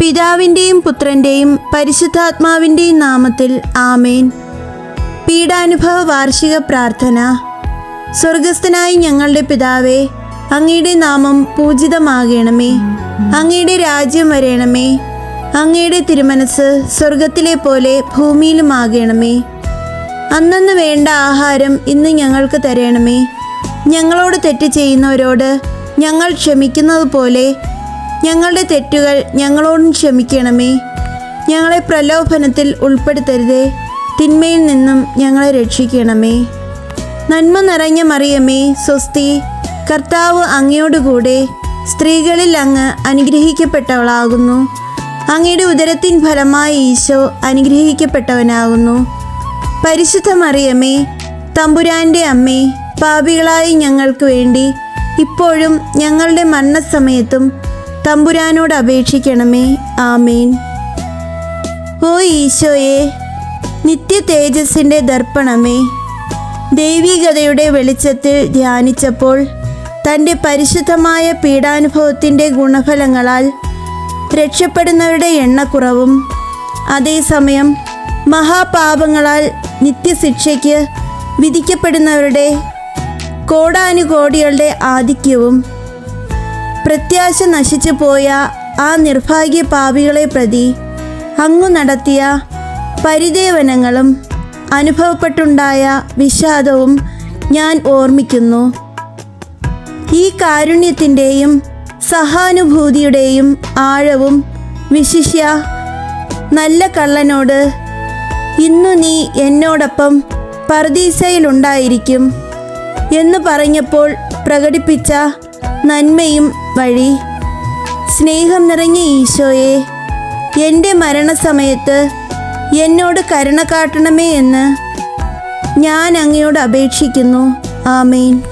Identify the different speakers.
Speaker 1: പിതാവിന്റെയും പുത്രന്റെയും പരിശുദ്ധാത്മാവിന്റെയും നാമത്തിൽ ആമേൻ. പീഡാനുഭവ വാർഷിക പ്രാർത്ഥന. സ്വർഗസ്ഥനായി ഞങ്ങളുടെ പിതാവേ അങ്ങയുടെ നാമം പൂജിതമാകണമേ. അങ്ങയുടെ രാജ്യം വരേണമേ. അങ്ങയുടെ തിരുമനസ് സ്വർഗത്തിലെ പോലെ ഭൂമിയിലുമാകണമേ. അന്നന്ന് വേണ്ട ആഹാരം ഇന്ന് ഞങ്ങൾക്ക് തരണമേ. ഞങ്ങളോട് തെറ്റ് ചെയ്യുന്നവരോട് ഞങ്ങൾ ക്ഷമിക്കുന്നത് പോലെ ഞങ്ങളുടെ തെറ്റുകൾ ഞങ്ങളോടും ക്ഷമിക്കണമേ. ഞങ്ങളെ പ്രലോഭനത്തിൽ ഉൾപ്പെടുത്തരുതേ. തിന്മയിൽ നിന്നും ഞങ്ങളെ രക്ഷിക്കണമേ. നന്മ നിറഞ്ഞ മറിയമേ സ്വസ്തി. കർത്താവ് അങ്ങയോടുകൂടെ സ്ത്രീകളിൽ അങ്ങ് അനുഗ്രഹിക്കപ്പെട്ടവളാകുന്നു. അങ്ങയുടെ ഉദരത്തിൻ ഫലമായി ഈശോ അനുഗ്രഹിക്കപ്പെട്ടവനാകുന്നു. പരിശുദ്ധ മറിയമേ തമ്പുരാന്റെ അമ്മേ പാപികളായി ഞങ്ങൾക്ക് വേണ്ടി ഇപ്പോഴും ഞങ്ങളുടെ മരണസമയത്തും തമ്പുരാനോട് അപേക്ഷിക്കണമേ. ആമേൻ. ഓ ഈശോയെ നിത്യ തേജസ്സിന്റെ ദർപ്പണമേ. ദൈവികതയുടെ വെളിച്ചത്തിൽ ധ്യാനിച്ചപ്പോൾ തന്റെ പരിശുദ്ധമായ പീഡാനുഭവത്തിന്റെ ഗുണഫലങ്ങളാൽ രക്ഷപ്പെടുന്നവരുടെ എണ്ണക്കുറവും അതേസമയം മഹാപാപങ്ങളാൽ നിത്യശിക്ഷയ്ക്ക് വിധിക്കപ്പെടുന്നവരുടെ കോടാനുകോടികളുടെ ആധിക്യവും പ്രത്യാശ നശിച്ചു പോയ ആ നിർഭാഗ്യ പാപികളെ പ്രതി അങ്ങു നടത്തിയ പരിദേവനങ്ങളും അനുഭവപ്പെട്ടുണ്ടായ വിഷാദവും ഞാൻ ഓർമ്മിക്കുന്നു. ഈ കാരുണ്യത്തിന്റെയും സഹാനുഭൂതിയുടെയും ആഴവും വിശിഷ്യ നല്ല കള്ളനോട് ഇന്നു നീ എന്നോടൊപ്പം പർദീസയിലുണ്ടായിരിക്കും എന്ന് പറഞ്ഞപ്പോൾ പ്രകടിപ്പിച്ച നന്മയും വഴി സ്നേഹം നിറഞ്ഞ ഈശോയെ എന്റെ മരണസമയത്ത് എന്നോട് കരുണ കാട്ടണമേ എന്ന് ഞാൻ അങ്ങയോട് അപേക്ഷിക്കുന്നു. ആമേൻ.